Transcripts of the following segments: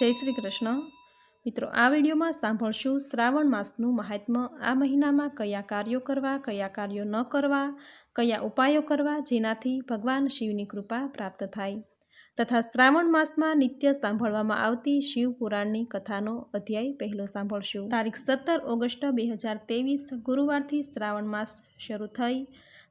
જય શ્રી કૃષ્ણ. મિત્રો, આ વિડીયોમાં સાંભળશું શ્રાવણ માસનું મહાત્મ્ય. આ મહિનામાં કયા કાર્યો કરવા, કયા કાર્યો ન કરવા, કયા ઉપાયો કરવા જેનાથી ભગવાન શિવની કૃપા પ્રાપ્ત થાય. તથા શ્રાવણ માસમાં નિત્ય સાંભળવામાં આવતી શિવ પુરાણની કથાનો અધ્યાય પહેલો સાંભળશું. તારીખ સત્તર ઓગસ્ટ બે હજાર ત્રેવીસ, ગુરુવારથી શ્રાવણ માસ શરૂ થઈ.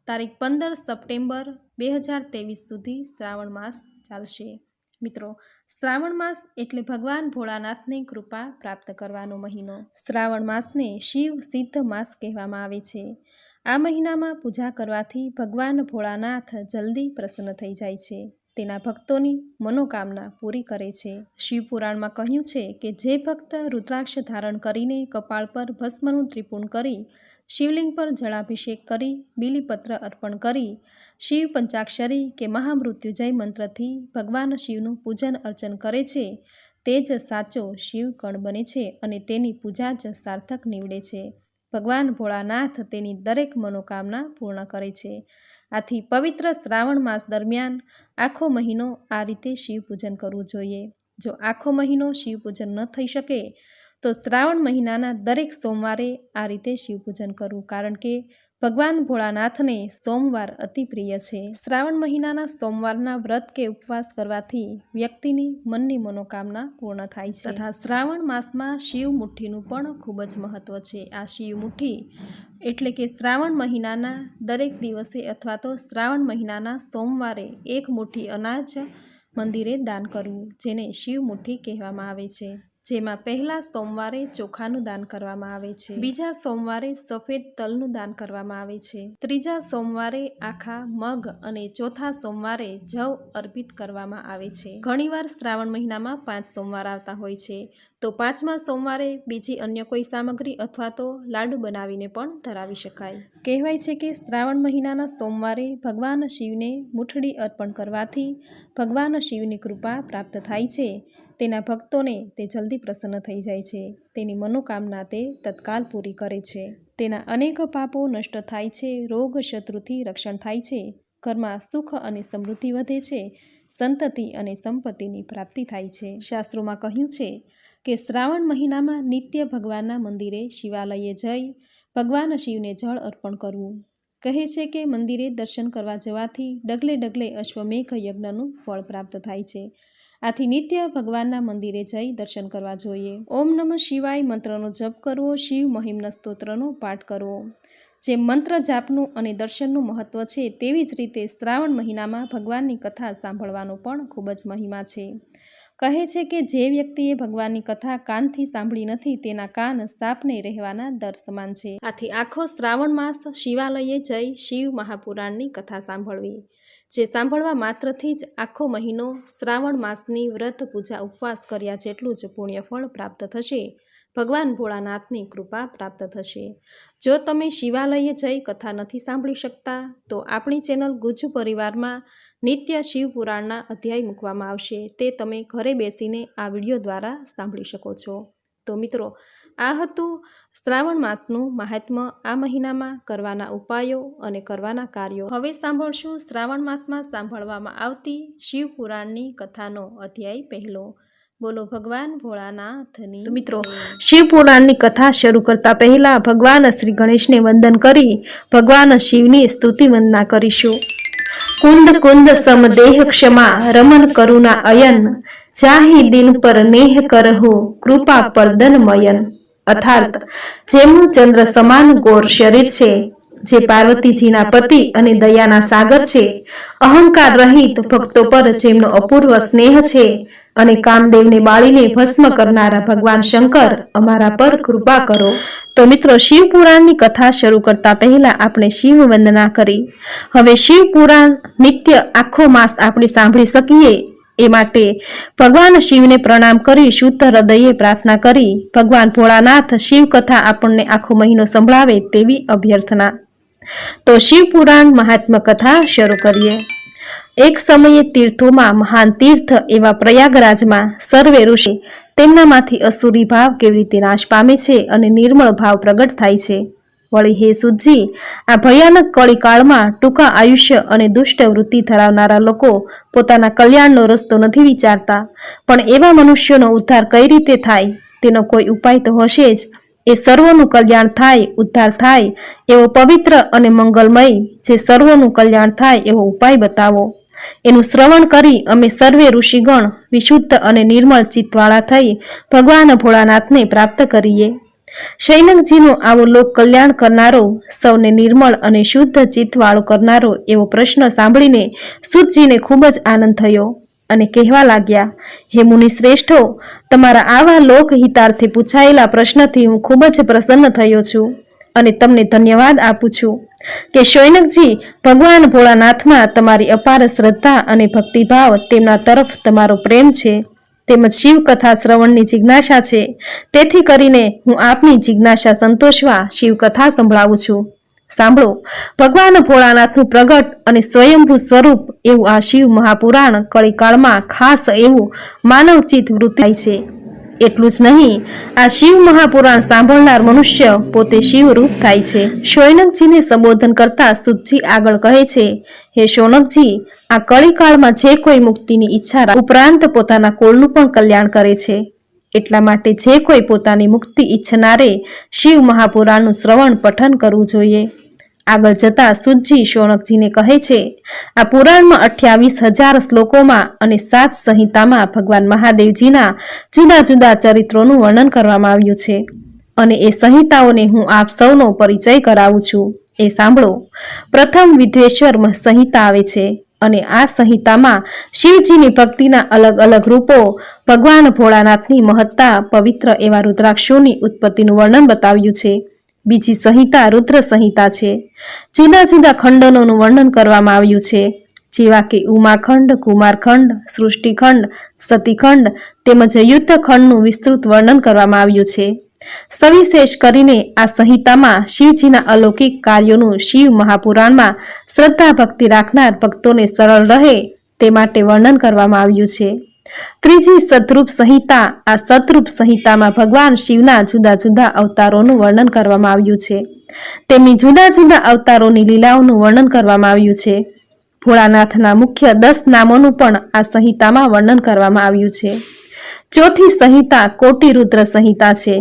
તારીખ પંદર સપ્ટેમ્બર બે હજાર ત્રેવીસ સુધી શ્રાવણ માસ ચાલશે. મિત્રો શ્રાવણ માસ એટલે ભગવાન ભોળાનાથની કૃપા પ્રાપ્ત કરવાનો મહિનો. શ્રાવણ માસને શિવ સિદ્ધ માસ કહેવામાં આવે છે. આ મહિનામાં પૂજા કરવાથી ભગવાન ભોળાનાથ જલ્દી પ્રસન્ન થઈ જાય છે. તેના ભક્તોની મનોકામના પૂરી કરે છે. શિવપુરાણમાં કહ્યું છે કે જે ભક્ત રુદ્રાક્ષ ધારણ કરીને કપાળ પર ભસ્મનું ત્રિપુણ કરી શિવલિંગ પર જળાભિષેક કરી, બીલીપત્ર અર્પણ કરી, શિવ પંચાક્ષરી કે મહામૃત્યુજય મંત્રથી ભગવાન શિવનું પૂજન અર્ચન કરે છે. તે જ સાચો શિવ કણ બને છે અને તેની પૂજા જ સાર્થક નીવડે છે. ભગવાન ભોળાનાથ તેની દરેક મનોકામના પૂર્ણ કરે છે. આથી પવિત્ર શ્રાવણ માસ દરમિયાન આખો મહિનો આ રીતે શિવ પૂજન કરવું જોઈએ. જો આખો મહિનો શિવ પૂજન ન થઈ શકે તો શ્રાવણ મહિનાના દરેક સોમવારે આ રીતે શિવ પૂજન કરવું, કારણ કે ભગવાન ભોળાનાથને સોમવાર અતિ પ્રિય છે. શ્રાવણ મહિનાના સોમવારના વ્રત કે ઉપવાસ કરવાથી વ્યક્તિની મનની મનોકામના પૂર્ણ થાય છે. તથા શ્રાવણ માસમાં શિવ મુઠ્ઠીનું પણ ખૂબ જ મહત્ત્વ છે. આ શિવ મુઠ્ઠી એટલે કે શ્રાવણ મહિનાના દરેક દિવસે અથવા તો શ્રાવણ મહિનાના સોમવારે એક મુઠ્ઠી અનાજ મંદિરે દાન કરવું, જેને શિવ મુઠ્ઠી કહેવામાં આવે છે. જેમાં પહેલા સોમવારે ચોખાનું દાન કરવામાં આવે છે. બીજા સોમવારે સફેદ તલનું દાન કરવામાં આવે છે. ત્રીજા સોમવારે આખા મગ અને ચોથા સોમવારે જવ અર્પિત કરવામાં આવે છે. ઘણીવાર શ્રાવણ મહિનામાં પાંચ સોમવાર આવતા હોય છે. તો પાંચમા સોમવારે બીજી અન્ય કોઈ સામગ્રી અથવા તો લાડુ બનાવીને પણ ધરાવી શકાય. કહેવાય છે કે શ્રાવણ મહિનાના સોમવારે ભગવાન શિવને મુઠડી અર્પણ કરવાથી ભગવાન શિવની કૃપા પ્રાપ્ત થાય છે. તેના ભક્તોને તે જલ્દી પ્રસન્ન થઈ જાય છે. તેની મનોકામના તે તત્કાલ પૂરી કરે છે. તેના અનેક પાપો નષ્ટ થાય છે. રોગ શત્રુથી રક્ષણ થાય છે. ઘરમાં સુખ અને સમૃદ્ધિ વધે છે. સંતતિ અને સંપત્તિની પ્રાપ્તિ થાય છે. શાસ્ત્રોમાં કહ્યું છે કે શ્રાવણ મહિનામાં નિત્ય ભગવાનના મંદિરે શિવાલયે જઈ ભગવાન શિવને જળ અર્પણ કરવું. કહે છે કે મંદિરે દર્શન કરવા જવાથી ડગલે ડગલે અશ્વમેઘ યજ્ઞનું ફળ પ્રાપ્ત થાય છે. આથી નિત્ય ભગવાનના મંદિરે જઈ દર્શન કરવા જોઈએ. ઓમ નમઃ શિવાય મંત્રનો જપ કરવો, શિવ મહિમના સ્તોત્રનો પાઠ કરવો. જે મંત્ર જાપનું અને દર્શનનું મહત્ત્વ છે તેવી જ રીતે શ્રાવણ મહિનામાં ભગવાનની કથા સાંભળવાનો પણ ખૂબ જ મહિમા છે. કહે છે કે જે વ્યક્તિએ ભગવાનની કથા કાનથી સાંભળી નથી તેના કાન સાપને રહેવાના દર સમાન છે. આથી આખો શ્રાવણ માસ શિવાલયે જઈ શિવ મહાપુરાણની કથા સાંભળવી. જે સાંભળવા માત્રથી જ આખો મહિનો શ્રાવણ માસની વ્રત પૂજા ઉપવાસ કર્યા જેટલું જ પુણ્યફળ પ્રાપ્ત થશે. ભગવાન ભોળાનાથની કૃપા પ્રાપ્ત થશે. જો તમે શિવાલયે જઈ કથા નથી સાંભળી શકતા, તો આપણી ચેનલ ગુજુ પરિવારમાં નિત્ય શિવ પુરાણના અધ્યાય મૂકવામાં આવશે. તે તમે ઘરે બેસીને આ વીડિયો દ્વારા સાંભળી શકો છો. તો મિત્રો આ હતું શ્રાવણ માસનું મહાત્મ્ય આ મહિનામાં કરવાના ઉપાયો અને કરવાના કાર્યો. હવે સાંભળશું શ્રાવણ માસમાં સાંભળવામાં આવતી શિવ પુરાણની કથાનો અધ્યાય પહેલો. બોલો ભગવાન ભોળાનાથની મિત્રો શિવ પુરાણની કથા શરૂ કરતા પહેલા ભગવાન શ્રી ગણેશને વંદન કરી ભગવાન શિવની સ્તુતિ વંદના કરીશું. કુંદ કુંદ સમદેહ ક્ષમા રમન કરુણા અયન જાહી દિન પર નેહ કરહુ કૃપા પરદન મયન. અર્થાત, જેમનું ચંદ્ર સમાન ગોર શરીર છે, જે પાર્વતીજીના પતિ અને દયાના સાગર છે, અહંકાર રહિત ભક્તો પર જેમનો અપૂર્વ સ્નેહ છે અને કામદેવને બાળીને ભસ્મ કરનારા ભગવાન શંકર, અમારા પર કૃપા કરો. તો મિત્રો શિવ પુરાણની કથા શરૂ કરતા પહેલા આપણે શિવ વંદના કરી. હવે શિવ પુરાણ નિત્ય આખો માસ આપણે સાંભળી શકીએ. એ માટે ભગવાન શિવને પ્રણામ કરી શુદ્ધ હૃદયે પ્રાર્થના કરી, ભગવાન ભોળાનાથ શિવ કથા આપણને આખો મહિનો સંભળાવે તેવી અભ્યર્થના. તો શિવ પુરાણ મહાત્મા કથા શરૂ કરીએ. એક સમયે તીર્થોમાં મહાન તીર્થ એવા પ્રયાગરાજમાં સર્વે ઋષિ તેમનામાંથી અસુરી ભાવ કેવી રીતે નાશ પામે છે અને નિર્મળ ભાવ પ્રગટ થાય છે. વળી હે સુજી, આ ભયાનક કળીકાળમાં ટૂંકા આયુષ્ય અને દુષ્ટ વૃત્તિ ધરાવનારા લોકો પોતાના કલ્યાણનો રસ્તો નથી વિચારતા. પણ એવા મનુષ્યોનો ઉદ્ધાર કઈ રીતે થાય? તેનો કોઈ ઉપાય તો હશે જ. એ સર્વોનું કલ્યાણ થાય, ઉદ્ધાર થાય, એવો પવિત્ર અને મંગલમય જે સર્વોનું કલ્યાણ થાય એવો ઉપાય બતાવો. એનું શ્રવણ કરી અમે સર્વે ઋષિગણ વિશુદ્ધ અને નિર્મળ ચિત્તવાળા થઈ ભગવાન ભોળાનાથને પ્રાપ્ત કરીએ. શૈનકજીનો આવો લોક કલ્યાણ કરનારો, સૌને નિર્મળ અને શુદ્ધ ચિત્તવાળો કરનારો એવો પ્રશ્ન સાંભળીને સુતજીને ખૂબ જ આનંદ થયો અને કહેવા લાગ્યા, હે મુનિ તમારા આવા લોકહિતાર્થે પૂછાયેલા પ્રશ્નથી હું ખૂબ જ પ્રસન્ન થયો છું અને તમને ધન્યવાદ આપું છું કે શૈનકજી ભગવાન ભોળાનાથમાં તમારી અપાર શ્રદ્ધા અને ભક્તિભાવ તેમના તરફ તમારો પ્રેમ છે. તેમજ શિવ કથા શ્રવણની જિજ્ઞાસા છે. તેથી કરીને હું આપની જિજ્ઞાસા સંતોષવા શિવ કથા સંભળાવું છું. સાંભળો, ભગવાન ભોળાનાથનું પ્રગટ અને સ્વયંભૂ સ્વરૂપ એવું આ શિવ મહાપુરાણ કળીકાળમાં ખાસ એવું માનવચિત વૃત્તિ થાય છે. એટલું જ નહીં, આ શિવ મહાપુરાણ સાંભળનાર મનુષ્ય પોતે શિવરૂપ થાય છે. શૌનકજીને સંબોધન કરતા સુતજી આગળ કહે છે, હે શૌનકજી, આ કળીકાળમાં જે કોઈ મુક્તિની ઈચ્છા ઉપરાંત પોતાના કુળનું પણ કલ્યાણ કરે છે. એટલા માટે જે કોઈ પોતાની મુક્તિ ઈચ્છનારે શિવ મહાપુરાણનું શ્રવણ પઠન કરવું જોઈએ. આગળ જતા સુજી શોણકજીને કહે છે, આ પુરાણમાં અઠ્યાવીસ હજાર શ્લોકોમાં અને સાત સંહિતામાં ભગવાન મહાદેવજીના જુદા જુદા ચરિત્રોનું વર્ણન કરવામાં આવ્યું છે. અને એ સંહિતાઓને હું આપ સૌનો પરિચય કરાવું છું. એ સાંભળો. પ્રથમ વિધ્વેશ્વર સંહિતા આવે છે અને આ સંહિતામાં શિવજીની ભક્તિના અલગ અલગ રૂપો, ભગવાન ભોળાનાથની મહત્તા, પવિત્ર એવા રુદ્રાક્ષોની ઉત્પત્તિનું વર્ણન બતાવ્યું છે. બીજી સંહિતા રુદ્ર સંહિતા છે. જુદા જુદા ખંડનોનું વર્ણન કરવામાં આવ્યું છે. જેવા કે ઉમાખંડ, કુમારખંડ, સૃષ્ટિખંડ, સતીખંડ તેમજ યુદ્ધખંડનું વિસ્તૃત વર્ણન કરવામાં આવ્યું છે. સવિશેષ કરીને આ સંહિતામાં શિવજીના અલૌકિક કાર્યોનું શિવ મહાપુરાણમાં શ્રદ્ધા ભક્તિ રાખનાર ભક્તોને સરળ રહે તે માટે વર્ણન કરવામાં આવ્યું છે. ત્રીજી સતરૂપ સંહિતા. આ સતરૂપ સંહિતામાં ભગવાન શિવના જુદા જુદા અવતારોનું વર્ણન કરવામાં આવ્યું છે. તેમની જુદા જુદા અવતારોની લીલાઓનું વર્ણન કરવામાં આવ્યું છે. ભોળાનાથના મુખ્ય દસ નામોનું પણ આ સંહિતામાં વર્ણન કરવામાં આવ્યું છે. ચોથી સંહિતા કોટી રુદ્ર સંહિતા છે.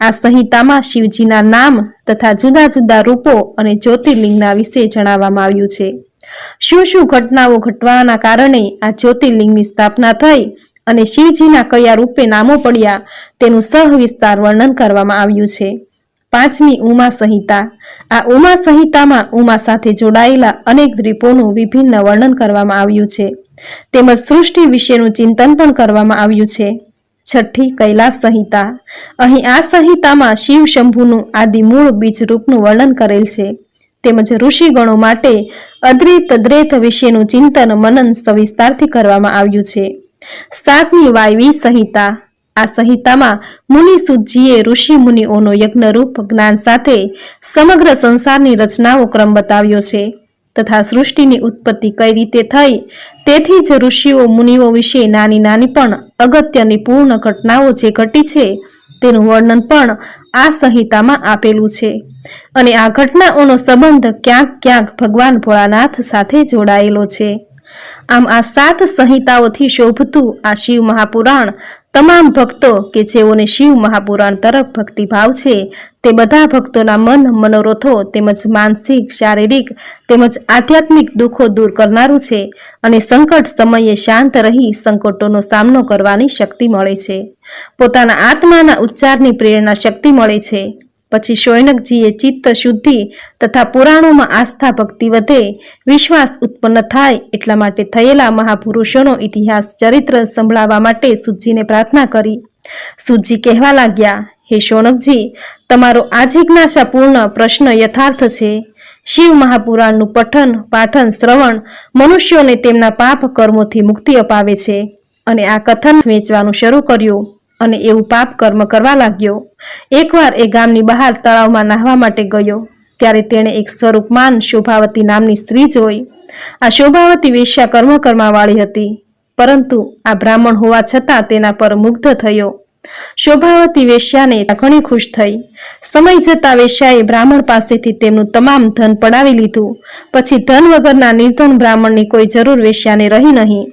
આ સંહિતામાં શિવજીના નામ તથા જુદા જુદા રૂપો અને જ્યોતિર્લિંગના વિશે જણાવવામાં આવ્યું છે. શું શું ઘટનાઓ ઘટવાના કારણે આ જ્યોતિર્લિંગની સ્થાપના થઈ અને શિવજીના કયા રૂપે નામો પડ્યા તેનું સહવિસ્તાર વર્ણન કરવામાં આવ્યું છે. પાંચમી ઉમા સંહિતા. આ ઉમા સંહિતામાં ઉમા સાથે જોડાયેલા અનેક દ્વીપોનું વિભિન્ન વર્ણન કરવામાં આવ્યું છે. તેમજ સૃષ્ટિ વિશેનું ચિંતન પણ કરવામાં આવ્યું છે. છઠ્ઠી કૈલાસ સંહિતા. અહીં આ સંહિતામાં શિવ શંભુનું આદિ મૂળ બીજ રૂપનું વર્ણન કરેલ છે. તેમજ ઋષિગણો માટે અદ્રૈત દ્રૈત વિશેનું ચિંતન મનન સવિસ્તારથી કરવામાં આવ્યું છે. સાતમી વાયવી સંહિતા. આ સંહિતામાં મુનિ સુજીએ ઋષિ મુનિઓનો યજ્ઞરૂપ જ્ઞાન સાથે સમગ્ર સંસારની રચનાઓ ક્રમ બતાવ્યો છે. તથા સૃષ્ટિની ઉત્પત્તિ કઈ રીતે થઈ તેથી જ ઋષિઓ મુનિઓ વિશે નાની નાની પણ અગત્યની પૂર્ણ ઘટનાઓ જે ઘટી છે તેનું વર્ણન પણ આ સંહિતામાં આપેલું છે. અને આ ઘટનાઓનો સંબંધ ક્યાંક ક્યાંક ભગવાન ભોળાનાથ સાથે જોડાયેલો છે. આમ આ સાત સંહિતાઓથી શોભતું આ શિવ મહાપુરાણ તમામ ભક્તો કે જેઓને શિવ મહાપુરાણ તરફ ભક્તિભાવ છે, તે બધા ભક્તોના મન મનોરથો તેમજ માનસિક, શારીરિક તેમજ આધ્યાત્મિક દુઃખો દૂર કરનારું છે અને સંકટ સમયે શાંત રહી સંકટોનો સામનો કરવાની શક્તિ મળે છે. પોતાના આત્માના ઉચ્ચારની પ્રેરણા શક્તિ મળે છે. પછી શૌનકજીએ ચિત્ત શુદ્ધિ તથા પુરાણોમાં આસ્થા ભક્તિ વધે, વિશ્વાસ ઉત્પન્ન થાય એટલા માટે થયેલા મહાપુરુષોનો ઇતિહાસ ચરિત્ર સંભળાવવા માટે સુજીને પ્રાર્થના કરી. સુજી કહેવા લાગ્યા, હે શૌનકજી તમારો આ પ્રશ્ન યથાર્થ છે. શિવ મહાપુરાણનું પઠન, પાઠન, શ્રવણ મનુષ્યોને તેમના પાપ કર્મોથી મુક્તિ અપાવે છે અને આ કથન વેચવાનું શરૂ કર્યું. અને એવું પાપ કર્મ કરવા લાગ્યો. એકવાર એ ગામની બહાર તળાવમાં નાહવા માટે ગયો, ત્યારે તેણે એક સ્વરૂપમાન શોભાવતી નામની સ્ત્રી જોઈ. આ શોભાવતી વેશ્યા કર્મ કરવાવાળી હતી, પરંતુ આ બ્રાહ્મણ હોવા છતાં તેના પર મુગ્ધ થયો. શોભાવતી વેશ્યાને ઘણી ખુશ થઈ. સમય જતા વેશ્યાએ બ્રાહ્મણ પાસેથી તેમનું તમામ ધન પડાવી લીધું. પછી ધન વગરના નિર્ધન બ્રાહ્મણની કોઈ જરૂર વેશ્યાને રહી નહીં.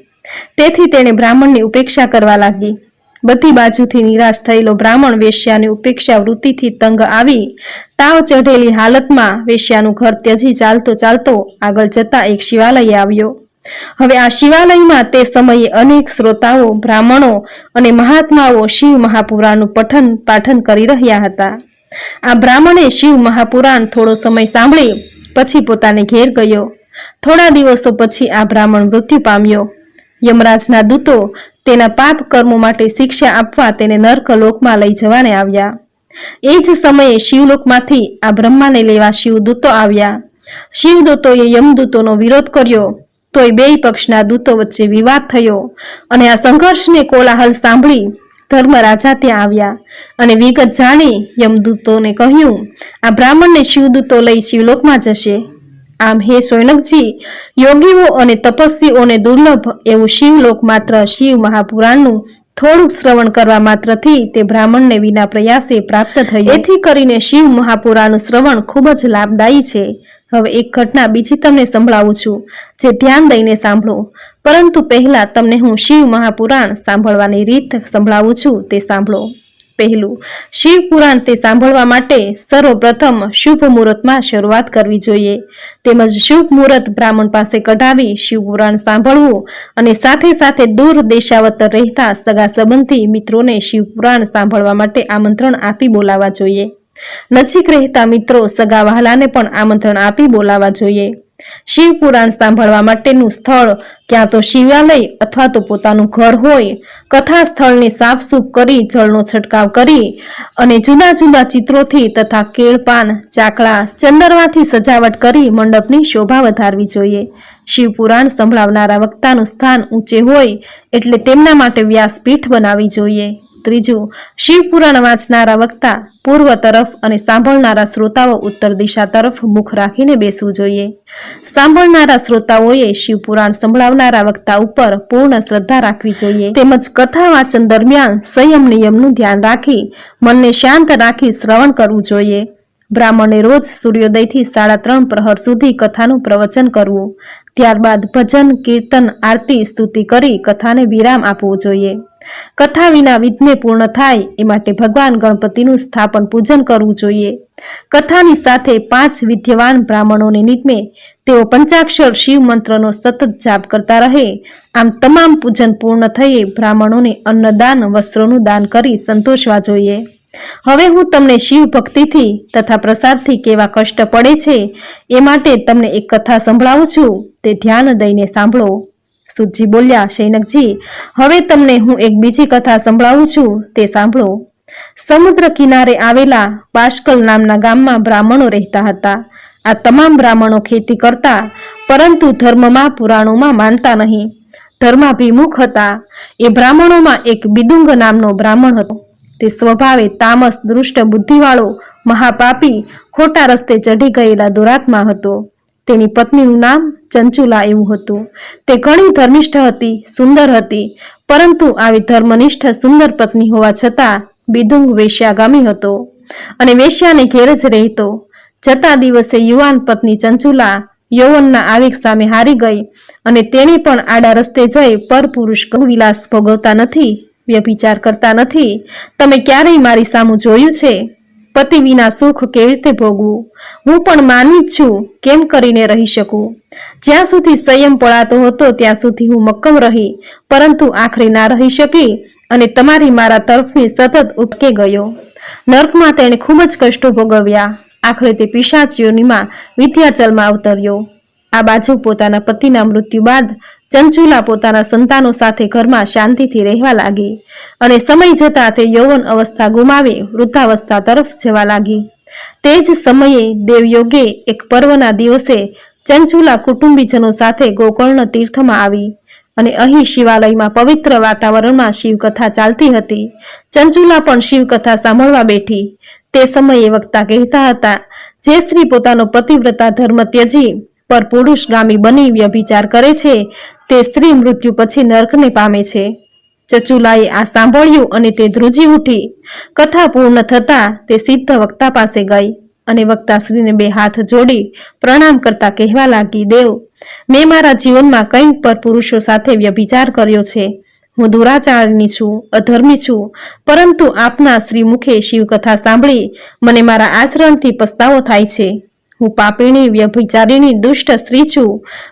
તેથી તેણે બ્રાહ્મણની ઉપેક્ષા કરવા લાગી. બધી બાજુથી નિરાશ થયેલો બ્રાહ્મણ વેશ્યાની ઉપેક્ષા વૃત્તિથી તંગ આવી. તાવ ચઢેલી હાલતમાં વેશ્યાનું ઘર ત્યજી ચાલતો ચાલતો આગળ જતા એક શિવાલય આવ્યો. હવે આ શિવાલયમાં તે સમયે અનેક શ્રોતાઓ, બ્રાહ્મણો અને મહાત્માઓ શિવ મહાપુરાણનું પઠન પાઠન કરી રહ્યા હતા. આ બ્રાહ્મણે શિવ મહાપુરાણ થોડો સમય સાંભળી, પછી પોતાને ઘેર ગયો. થોડા દિવસો પછી આ બ્રાહ્મણ મૃત્યુ પામ્યો. યમરાજના દૂતો તેના પાપ કર્મો માટે શિક્ષા આપવા તેને નર્ક લોકમાં લઈ જવાને આવ્યા. એ જ સમયે શિવલોકમાંથી આ બ્રહ્માને લેવા શિવદૂતો આવ્યા. શિવદૂતોએ યમદૂતોનો વિરોધ કર્યો, તોય બેય પક્ષના દૂતો વચ્ચે વિવાદ થયો અને આ સંઘર્ષને કોલાહલ સાંભળી ધર્મરાજા ત્યાં આવ્યા અને વિગત જાણી યમદૂતોને કહ્યું, આ બ્રાહ્મણને શિવદૂતો લઈ શિવલોકમાં જશે. આમ હે સોયનકજી યોગીઓ અને તપસ્વીઓને દુર્લભ એવું શિવલોક માત્ર શિવ મહાપુરાણનું થોડુંક શ્રવણ કરવા માત્રથી તે બ્રાહ્મણને વિના પ્રયાસે પ્રાપ્ત થયું. એથી કરીને શિવ મહાપુરાનું શ્રવણ ખૂબ જ લાભદાયી છે. હવે એક ઘટના બીજી તમને સંભળાવું છું, જે ધ્યાન દઈને સાંભળો. પરંતુ પહેલા તમને હું શિવ મહાપુરાણ સાંભળવાની રીત સંભળાવું છું, તે સાંભળો. પહેલું. શિવ પુરાણ તે સાંભળવા માટે સર્વપ્રથમ શુભ મુહૂર્તમાં શરૂઆત કરવી જોઈએ. તેમજ શુભ મુહૂર્ત બ્રાહ્મણ પાસે કઢાવી શિવ પુરાણ સાંભળવું અને સાથે સાથે દૂર દેશાવતર રહેતા સગા સંબંધી મિત્રોને શિવ પુરાણ સાંભળવા માટે આમંત્રણ આપી બોલાવવા જોઈએ. નજીક રહેતા મિત્રો સગા વહાલાને પણ આમંત્રણ આપી બોલાવવા જોઈએ. શિવ પુરાણ સાંભળવા માટેનું સ્થળ, ક્યાં તો શિવાલય અથવા તો પોતાનું ઘર હોય. કથા સ્થળને સાફસૂફ કરી જળનો છંટકાવ કરી અને જુદા જુદા ચિત્રોથી તથા કેળપાન ચાકડા ચંદરવાથી સજાવટ કરી મંડપની શોભા વધારવી જોઈએ. શિવપુરાણ સંભળાવનારા વક્તાનું સ્થાન ઊંચે હોય એટલે તેમના માટે વ્યાસપીઠ બનાવવી જોઈએ. ત્રીજું, શિવપુરાણ વાંચનારા વક્તા, પૂર્વ તરફ અને સાંભળનારા શ્રોતાઓ ઉત્તર દિશા તરફ મુખ રાખીને બેસવું જોઈએ. સાંભળનારા શ્રોતાઓએ શિવપુરાણ સંભળાવનારા વક્તા ઉપર પૂર્ણ શ્રદ્ધા રાખવી જોઈએ. તેમજ કથા વાંચન દરમિયાન સંયમ નિયમનું ધ્યાન રાખી, મનને શાંત રાખી શ્રવણ કરવું જોઈએ. બ્રાહ્મણે રોજ સૂર્યોદયથી સાડા ત્રણ પ્રહર સુધી કથાનું પ્રવચન કરવું. ત્યારબાદ ભજન, કીર્તન, આરતી, સ્તુતિ કરી કથાને વિરામ આપવું જોઈએ. કથા વિના વિઘ્ને પૂર્ણ થાય એ માટે ભગવાન ગણપતિનું સ્થાપન પૂજન કરવું જોઈએ. કથાની સાથે પાંચ વિદ્યવાન બ્રાહ્મણોને નિત્મે તેઓ પંચાક્ષર શિવ મંત્રનો સતત જાપ કરતા રહે. આમ તમામ પૂજન પૂર્ણ થયે બ્રાહ્મણોને અન્નદાન, વસ્ત્રોનું દાન કરી સંતોષવા જોઈએ. હવે હું તમને શિવ ભક્તિથી તથા પ્રસાદથી કેવા કષ્ટ પડે છે એ માટે તમને એક કથા સંભળાવું છું. તે ધ્યાન દઈને સાંભળો. સુજી બોલ્યા, શૈનકજી, હવે તમને હું એક બીજી કથા સંભળાવું છું, તે સાંભળો. સમુદ્ર કિનારે આવેલા બાષ્કલ નામના ગામમાં બ્રાહ્મણો રહેતા હતા. આ તમામ બ્રાહ્મણો ખેતી કરતા, પરંતુ ધર્મમાં પુરાણોમાં માનતા નહીં. ધર્માભિમુખ હતા. એ બ્રાહ્મણોમાં એક બિદુંગ નામનો બ્રાહ્મણ હતો. તે સ્વભાવે તામસ, દૃષ્ટ બુદ્ધિવાળો, મહાપાપી, ખોટા રસ્તે ચઢી ગયેલા દુરાત્મા હતો. તેની પત્નીનું નામ ચંચુલા એવું હતું. તે ઘણી ધર્મિષ્ઠ હતી, સુંદર હતી, પરંતુ આવી ધર્મનિષ્ઠ, સુંદર પત્ની હોવા છતાં બિદુંગ વેશ્યાગામી હતો અને વેશ્યાને ઘેર જ રહેતો. જતા દિવસે યુવાન પત્ની ચંચુલા યૌવનના આવેગ સામે હારી ગઈ અને તેણે પણ આડા રસ્તે જઈ પરપુરુષ વિલાસ ભોગવતા નથી, વ્યભિચાર કરતા નથી. તમે ક્યારેય મારી સામું જોયું છે? પતિ વિના સુખ કેવી રીતે ભોગવું? હું પણ માની છું, કેમ કરીને રહી શકું? જ્યાં સુધી સંયમ પડાતો હતો, ત્યાં સુધી હું મક્કમ રહી, પરંતુ આખરે ના રહી શકી અને તમારી મારા તરફની સતત ઉપકે ગયો. નર્કમાં તેણે ખૂબ જ કષ્ટો ભોગવ્યા. આખરે તે પિશાચ યોનિમાં વિદ્યાચલમાં અવતર્યો. આ બાજુ પોતાના પતિના મૃત્યુ બાદ ચંચુલા પોતાના સંતાનો સાથે ઘરમાં શાંતિથી રહેવા લાગી અને સમય જતા તે યૌવન અવસ્થા ગુમાવી વૃદ્ધાવસ્થા તરફ જવા લાગી. તે જ સમયે દેવયોગે એક પર્વના દિવસે ચંચુલા કુટુંબીજનો સાથે ગોકર્ણ તીર્થમાં આવી અને અહીં શિવાલયમાં પવિત્ર વાતાવરણમાં શિવકથા ચાલતી હતી. ચંચુલા પણ શિવકથા સાંભળવા બેઠી. તે સમયે વક્તા કહેતા હતા, જે સ્ત્રી પોતાનો પતિવ્રતા ધર્મ ત્યજી પર પુરુષગામી બની વ્યભિચાર કરે છે તે સ્ત્રી મૃત્યુ પછી નર્કને પામે છે. ચચુલાએ આ સાંભળ્યું અને તે ધ્રુજી ઉઠી. કથા પૂર્ણ થતાં તે સિદ્ધ વક્તા પાસે ગઈ અને વક્તાશ્રીને બે હાથ જોડી પ્રણામ કરતા કહેવા લાગી, દેવ, મેં મારા જીવનમાં કંઈક પર પુરુષો સાથે વ્યભિચાર કર્યો છે. હું દુરાચારની છું, અધર્મી છું, પરંતુ આપના શ્રી મુખે શિવકથા સાંભળી મને મારા આચરણથી પસ્તાવો થાય છે. હું પાપીણી, વ્યભિચારીણી, દુષ્ટ સ્ત્રી છું,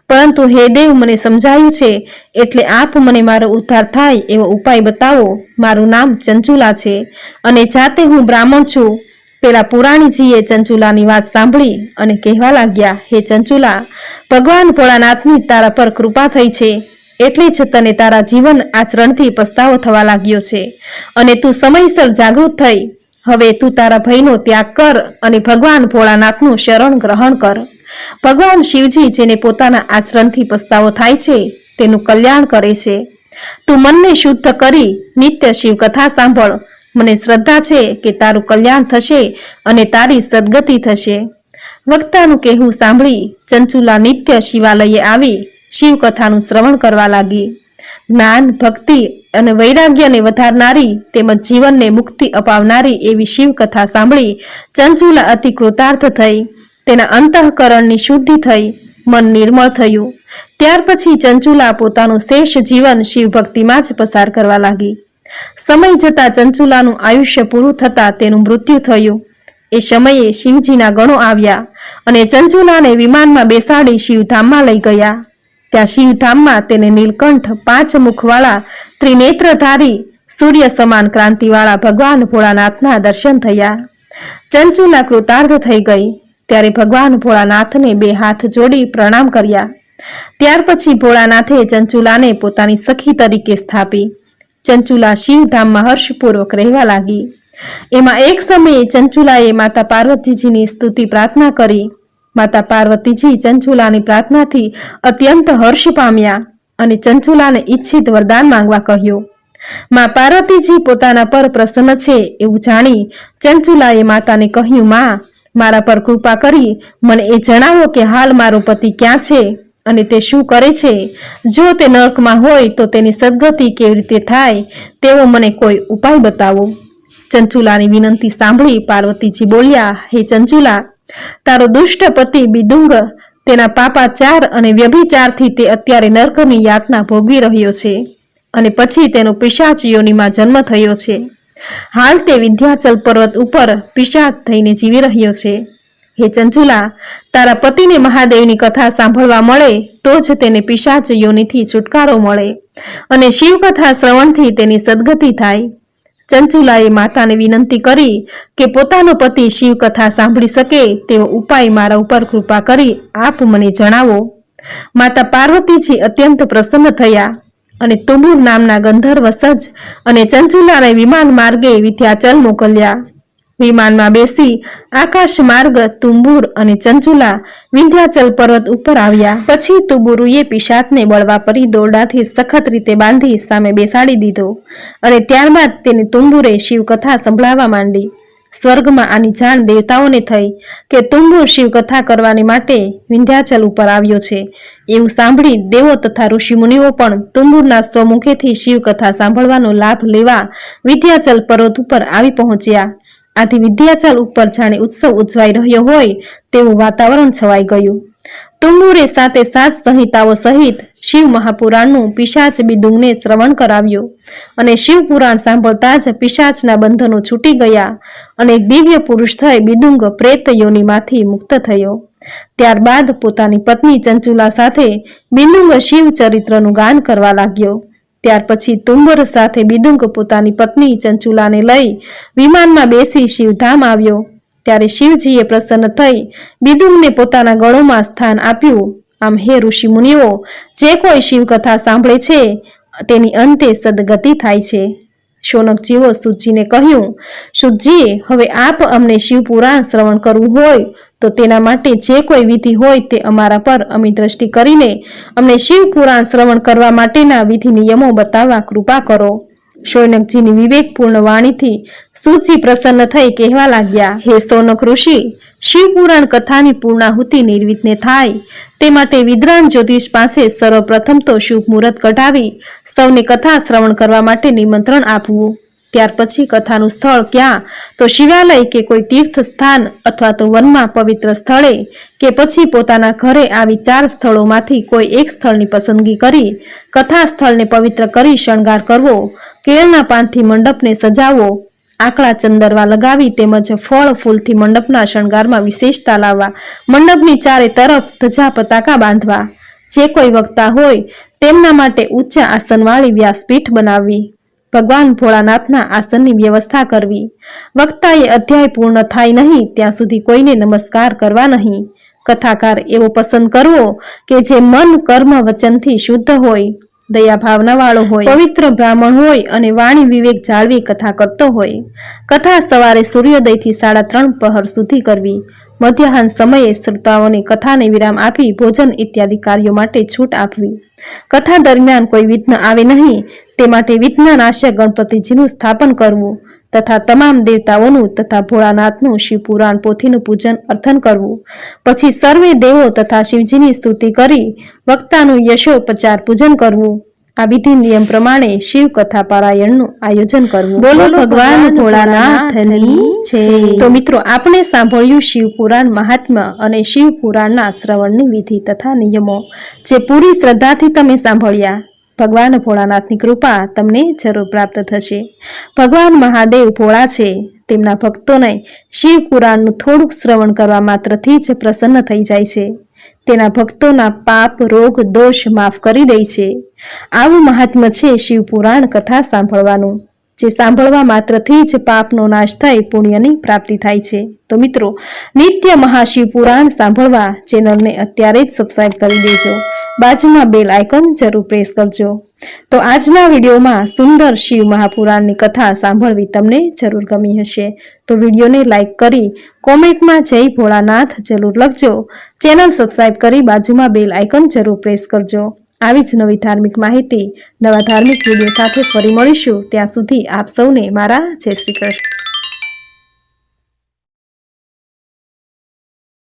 પરંતુ હે દેવ મને સમજાયું છે, એટલે આપ મને મારો ઉદ્ધાર થાય એવો ઉપાય બતાવો. મારું નામ ચંચુલા છે અને જાતે હું બ્રાહ્મણ છું. પેલા પુરાણીજીએ ચંચુલાની વાત સાંભળી અને કહેવા લાગ્યા, હે ચંચુલા, ભગવાન ભોળાનાથની તારા પર કૃપા થઈ છે, એટલે જ તને તારા જીવન આચરણથી પસ્તાવો થવા લાગ્યો છે અને તું સમયસર જાગૃત થઈ. હવે તું તારા ભયનો ત્યાગ કર અને ભગવાન ભોળાનાથનું શરણ ગ્રહણ કર. ભગવાન શિવજી જેને પોતાના આચરણથી પસ્તાવો થાય છે, તેનું કલ્યાણ કરે છે. તું મનને શુદ્ધ કરી, નિત્ય શિવકથા સાંભળ. મને શ્રદ્ધા છે કે તારું કલ્યાણ થશે અને તારી સદગતિ થશે. વક્તાનું કહેવું સાંભળી ચંચુલા નિત્ય શિવાલયે આવી શિવકથાનું શ્રવણ કરવા લાગી. જ્ઞાન, ભક્તિ અને વૈરાગ્યને વધારનારી તેમજ જીવનને મુક્તિ અપાવનારી એવી શિવકથા સાંભળી ચંચુલા અતિ કૃતાર્થ થઈ, તેના અંતઃકરણની શુદ્ધિ થઈ, મન નિર્મળ થયું. ત્યાર પછી ચંચુલા પોતાનું શેષ જીવન શિવભક્તિમાં જ પસાર કરવા લાગી. સમય જતાં ચંચુલાનું આયુષ્ય પૂરું થતાં તેનું મૃત્યુ થયું. એ સમયે શિવજીના ગણો આવ્યા અને ચંચુલાને વિમાનમાં બેસાડી શિવધામમાં લઈ ગયા. ત્યાં શિવધામમાં તેને નીલકંઠ, પાંચ મુખવાળા, ત્રિનેત્રધારી, સૂર્ય સમાન ક્રાંતિવાળા ભગવાન ભોળાનાથના દર્શન થયા. ચંચુલા કૃતાર્થ થઈ ગઈ. ત્યારે ભગવાન ભોળાનાથને બે હાથ જોડી પ્રણામ કર્યા. ત્યાર પછી ભોળાનાથે ચંચુલાને પોતાની સખી તરીકે સ્થાપી. ચંચુલા શિવધામમાં હર્ષપૂર્વક રહેવા લાગી. એમાં એક સમયે ચંચુલાએ માતા પાર્વતીજીની સ્તુતિ પ્રાર્થના કરી. માતા પાર્વતીજી ચંચુલાની પ્રાર્થનાથી અત્યંત હર્ષ પામ્યા અને ચંચુલાને ઈચ્છિત વરદાન માંગવા કહ્યું. માં પાર્વતીજી પોતાના પર પ્રસન્ન છે એવું જાણી ચંચુલાએ માતાને કહ્યું, માં, મારા પર કૃપા કરી, મને એ જણાવો કે હાલ મારો પતિ ક્યાં છે અને તે શું કરે છે. જો તે નર્કમાં હોય તો તેની સદગતિ કેવી રીતે થાય તેવો મને કોઈ ઉપાય બતાવો. ચંચુલાની વિનંતી સાંભળી પાર્વતીજી બોલ્યા, હે ચંચુલા તારો દુષ્ટ પતિ બિદુંગ તેના પાપા ચાર અને વ્યભિચારથી તે અત્યારે નર્કની યાતના ભોગવી રહ્યો છે અને પછી તેનો પિશાચ યોનીમાં જન્મ થયો છે. હાલ તે વિંધ્યાચલ પર્વત ઉપર પિશાચ થઈને જીવી રહ્યો છે. હે ચંચુલા, તારા પતિને મહાદેવની કથા સાંભળવા મળે તો જ તેને પિશાચ યોનીથી છુટકારો મળે અને શિવકથા શ્રવણથી તેની સદગતિ થાય. ચંચુલાએ માતાને વિનંતી કરી કે પોતાનો પતિ શિવકથા સાંભળી શકે તેવો ઉપાય મારા ઉપર કૃપા કરી આપ મને જણાવો. માતા પાર્વતીજી અત્યંત પ્રસન્ન થયા અને તુમુર નામના ગંધર્વ સજ્જ અને ચંચુલાને વિમાન માર્ગે વિદ્યાચલ મોકલ્યા. વિમાનમાં બેસી આકાશ માર્ગ, તુંબુર અને ચંચુલા, વિંધ્યાચલ પર્વત ઉપર આવ્યા. પછી તુબુરુએ પિશાચને બળવા પરી દોરડાથી સખત રીતે બાંધી સામે બેસાડી દીધો અને ત્યારબાદ તેને તુંબુરે શિવકથા સંભળાવવા માંડી. સ્વર્ગમાં આની જાણ દેવતાઓને થઈ કે તુંબુર શિવકથા કરવાની માટે વિંધ્યાચલ ઉપર આવ્યો છે. એવું સાંભળી દેવો તથા ઋષિમુનિઓ પણ તુંબુરના સ્વમુખેથી શિવકથા સાંભળવાનો લાભ લેવા વિંધ્યાચલ પર્વત ઉપર આવી પહોંચ્યા. આથી વિદ્યાચલ ઉપર જાણે ઉત્સવ ઉજવાઈ રહ્યો હોય તેવું વાતાવરણ છવાઈ ગયું. તુંગુરે સાથે સાત સંહિતાઓ સહિત શિવ મહાપુરાણનું પિશાચ બિદુંગને શ્રવણ કરાવ્યું અને શિવ પુરાણ સાંભળતા જ પિશાચના બંધનો છૂટી ગયા અને દિવ્ય પુરુષ થઈ બિદુંગ પ્રેત યોનિમાંથી મુક્ત થયો. ત્યારબાદ પોતાની પત્ની ચંચુલા સાથે બિદુંગ શિવ ચરિત્રનું ગાન કરવા લાગ્યો. ત્યાર પછી તુંબર સાથે બિદુંગ પોતાની પત્ની ચંચુલાને લઈ વિમાનમાં બેસી શિવધામ આવ્યો. ત્યારે શિવજીએ પ્રસન્ન થઈ બિદુંગને પોતાના ગળોમાં સ્થાન આપ્યું. આમ હે ઋષિ મુનિઓ, જે કોઈ શિવકથા સાંભળે છે, તેની અંતે સદગતિ થાય છે. શોનક જીવો સુજીને કહ્યું, સુજી, હવે આપ અમને શિવપુરાણ શ્રવણ કરવું હોય, તો તેના માટે જે કોઈ વિધિ હોય તે અમારા પર અમી દ્રષ્ટિ કરીને અમને શિવ પુરાણ શ્રવણ કરવા માટેના વિધિ નિયમો બતાવવા કૃપા કરો. શૌનકજીની વિવેકપૂર્ણ વાણીથી સુચી પ્રસન્ન થઈ કહેવા લાગ્યા, હે સોનક ઋષિ, શિવપુરાણ કથાની પૂર્ણાહુતિ નિર્વિઘ્ને થાય. તે માટે વિદ્રાણ જ્યોતિષ પાસે સર્વપ્રથમ તો શુભ મુહૂર્ત કઢાવી, સૌને કથા શ્રવણ કરવા માટે નિમંત્રણ આપવું. ત્યાર પછી કથાનું સ્થળ ક્યાં? તો શિવાલય કે કોઈ તીર્થ સ્થાન અથવા તો વનમાં પવિત્ર સ્થળે કે પછી પોતાના ઘરે આવી ચાર સ્થળોમાંથી કોઈ એક સ્થળની પસંદગી કરી, કથા સ્થળને પવિત્ર કરી શણગાર કરવો. કેળના પાનથી મંડપને સજાવો, આકડા ચંદરવા લગાવી તેમજ ફળ ફૂલથી મંડપના શણગારમાં વિશેષતા લાવવા, મંડપની ચારે તરફ ધજા પતાકા બાંધવા. જે કોઈ વક્તા હોય તેમના માટે ઊંચા આસનવાળી વ્યાસપીઠ બનાવવી. ભગવાન ભોળાનાથના આસનની વ્યવસ્થા કરવી. વક્તાએ અધ્યાય પૂર્ણ થાય નહીં ત્યાં સુધી કોઈને નમસ્કાર કરવા નહીં. કથાકાર એવો પસંદ કરવો કે જે મન કર્મ વચનથી શુદ્ધ હોય. દયા ભાવના વાળો હોય, પવિત્ર બ્રાહ્મણ હોય અને વાણી વિવેક જાળવી કથા કરતો હોય. કથા સવારે સૂર્યોદયથી સાડા ત્રણ પહર સુધી કરવી. મધ્યાહન સમયે શ્રોતાઓને કથાને વિરામ આપી ભોજન ઇત્યાદિ કાર્યો માટે છૂટ આપવી. કથા દરમિયાન કોઈ વિઘ્ન આવે નહીં, તે માટે વિઘ્નનાશક ગણપતિજીનું સ્થાપન કરવું. તથા તમામ દેવતાઓનું તથા ભોળાનાથનું શિવપુરાણ પોથીનું પૂજન અર્થન કરવું. પછી સર્વે દેવો તથા શિવજીની સ્તુતિ કરી વક્તાનું યશોપચાર પૂજન કરવું. આ વિધિ નિયમ પ્રમાણે શિવ કથા પારાયણનું આયોજન કરવું. બોલો ભગવાન ભોળાનાથની છે તો મિત્રો આપણે સાંભળ્યું શિવ પુરાણ મહાત્મા અને શિવ પુરાણના શ્રવણની વિધિ તથા નિયમો જે પૂરી શ્રદ્ધાથી તમે સાંભળ્યા. ભગવાન ભોળાનાથની કૃપા તમને જરૂર પ્રાપ્ત થશે. ભગવાન મહાદેવ ભોળા છે, તેમના ભક્તોને શિવ પુરાણનું થોડુંક શ્રવણ કરવા માત્રથી જ પ્રસન્ન થઈ જાય છે. તેના ભક્તોના પાપ, રોગ, દોષ માફ કરી દે છે. આવું મહાત્મ્ય છે શિવ પુરાણ કથા સાંભળવાનું, જે સાંભળવા માત્રથી જ પાપનો નાશ થઈ પુણ્યની પ્રાપ્તિ થાય છે. તો મિત્રો, નિત્ય મહાશિવ પુરાણ સાંભળવા ચેનલને અત્યારે જ સબસ્ક્રાઈબ કરી દેજો. બાજુમાં બેલ આઇકન જરૂર પ્રેસ કરજો. તો આજના વિડીયોમાં સુંદર શિવ મહાપુરાણની કથા સાંભળવી તમને જરૂર ગમી હશે. તો વિડીયોને લાઈક કરી કોમેન્ટમાં જય ભોળાનાથ જરૂર લખજો. ચેનલ સબસ્ક્રાઇબ કરી બાજુમાં બેલ આઇકન જરૂર પ્રેસ કરજો. આવી જ નવી ધાર્મિક માહિતી, નવા ધાર્મિક વીડિયો સાથે ફરી મળીશું. ત્યાં સુધી આપ સૌને મારા જય શ્રી કૃષ્ણ.